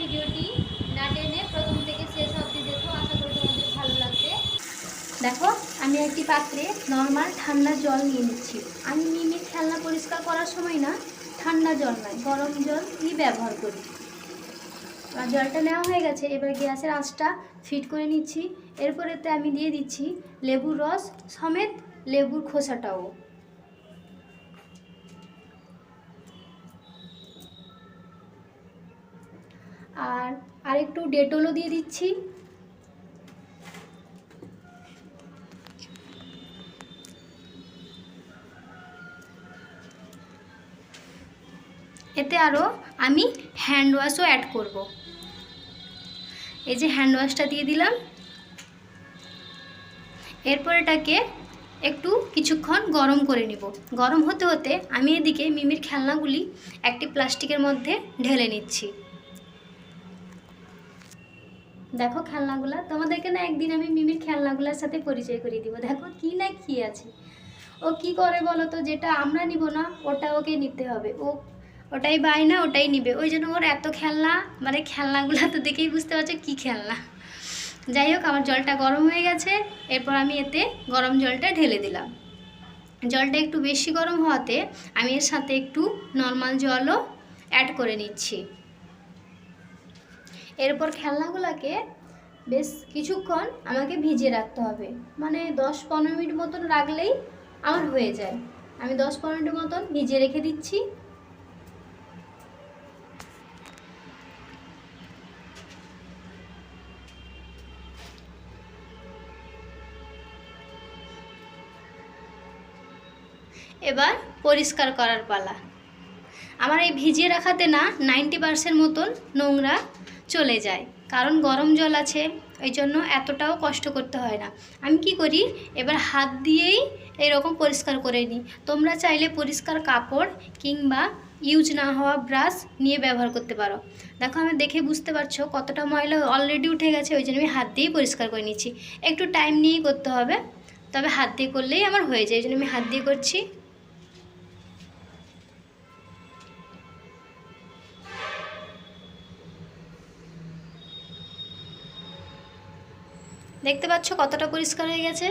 ভিডিওটি না টেনে প্রথম থেকে শেষ অবধি দেখো, আশা করি তোমাদের ভালো লাগবে। দেখো, আমি একটি পাত্রে নর্মাল ঠান্ডা জল নিয়ে নিচ্ছি। আমি নিমের খেলনা পরিষ্কার করার সময় না, ঠান্ডা জল নয়, গরম জলই ব্যবহার করি। আর জলটা নেওয়া হয়ে গেছে, এবার গ্যাসের আঁচটা ফিট করে নিচ্ছি। এরপরেতে আমি দিয়ে দিচ্ছি লেবুর রস, সমেত লেবুর খোসাটাও। আর আরেকটু ডেটলও দিয়ে দিচ্ছি। এতে আরও আমি হ্যান্ড ওয়াশও অ্যাড করব। এই যে হ্যান্ড ওয়াশটা দিয়ে দিলাম। এরপর এটাকে একটু কিছুক্ষণ গরম করে নিব। গরম হতে হতে আমি এদিকে মিমির খেলনাগুলি একটি প্লাস্টিকের মধ্যে ঢেলে নিচ্ছি। দেখো খেলনাগুলা। তোমাদেরকে না একদিন আমি মিমির খেলনাগুলোর সাথে পরিচয় করিয়ে দিব। দেখো কি না কি আছে। ও কি করে বলো তো, যেটা আমরা নিব না, ওটা ওকে নিতে হবে। ও ওটাই বাই না, ওটাই নিবে। ওই জন্য ওর এত খেলনা মানে খেলনাগুলো তো দেখেই বুঝতে পারছ কী খেলনা। যাই হোক, আমার জলটা গরম হয়ে গেছে। এরপর আমি এতে গরম জলটা ঢেলে দিলাম। জলটা একটু বেশি গরম হওয়াতে আমি এর সাথে একটু নর্মাল জলও অ্যাড করে নিচ্ছি। এরপর খেলনাগুলোকে বেশ কিছুক্ষণ আমাকে ভিজিয়ে রাখতে হবে। মানে দশ পনেরো মিনিট মতন রাখলেই আমার হয়ে যায়। আমি দশ পনেরো মিনিট মতন ভিজিয়ে রেখে দিচ্ছি। এবার পরিষ্কার করার পালা। আমার এই ভিজিয়ে রাখাতে না নাইনটি পার্সেন্ট মতন নোংরা চলে যায়। কারণ গরম জল আছে ওই জন্য এতটাও কষ্ট করতে হয় না। আমি কি করি? এবার হাত দিয়েই এরকম পরিষ্কার করে নিই। তোমরা চাইলে পরিষ্কার কাপড় কিংবা ইউজ না হওয়া ব্রাশ নিয়ে ব্যবহার করতে পারো। দেখো, আমি দেখে বুঝতে পারছ কতটা ময়লা অলরেডি উঠে গেছে ওই জন্য আমি হাত দিয়েই পরিষ্কার করে নিচ্ছি। একটু টাইম নিয়েই করতে হবে, তবে হাত দিয়ে করলেই আমার হয়ে যায়। ওই জন্য আমি হাত দিয়ে করছি। দেখতে পাচ্ছ কতটা পরিষ্কার হয়ে গেছে?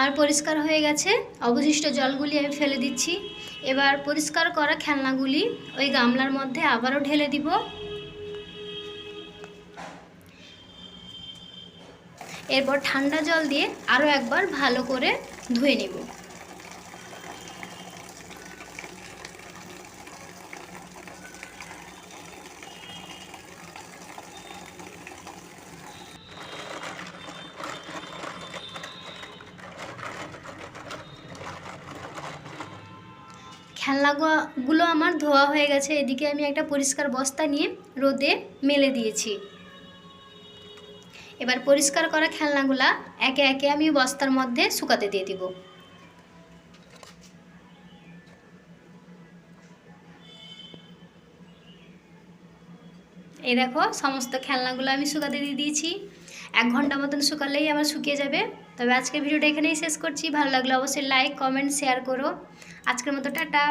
আর পরিষ্কার হয়ে গেছে। অবশিষ্ট জলগুলি আমি ফেলে দিচ্ছি। এবার পরিষ্কার করা খেলনাগুলি ওই গামলার মধ্যে আবারও ঢেলে দিব। এরপর ঠান্ডা জল দিয়ে আরও একবার ভালো করে ধুয়ে নিব। খেলনাগুলো আমার ধোয়া হয়ে গেছে, এদিকে আমি একটা পরিষ্কার বস্তা নিয়ে রোদে মেলে দিয়েছি। এবার পরিষ্কার করা খেলনাগুলা একে একে আমি বস্তার মধ্যে শুকাতে দিয়ে দিব। এই দেখো, সমস্ত খেলনাগুলো আমি শুকাতে দিয়ে দিয়েছি। এক ঘণ্টা মতন শুকালেই আমার শুকিয়ে যাবে। তবে আজকের ভিডিওটা এখানেই শেষ করছি। ভালো লাগলে অবশ্যই লাইক কমেন্ট শেয়ার করো। আজকের মতো টাটা।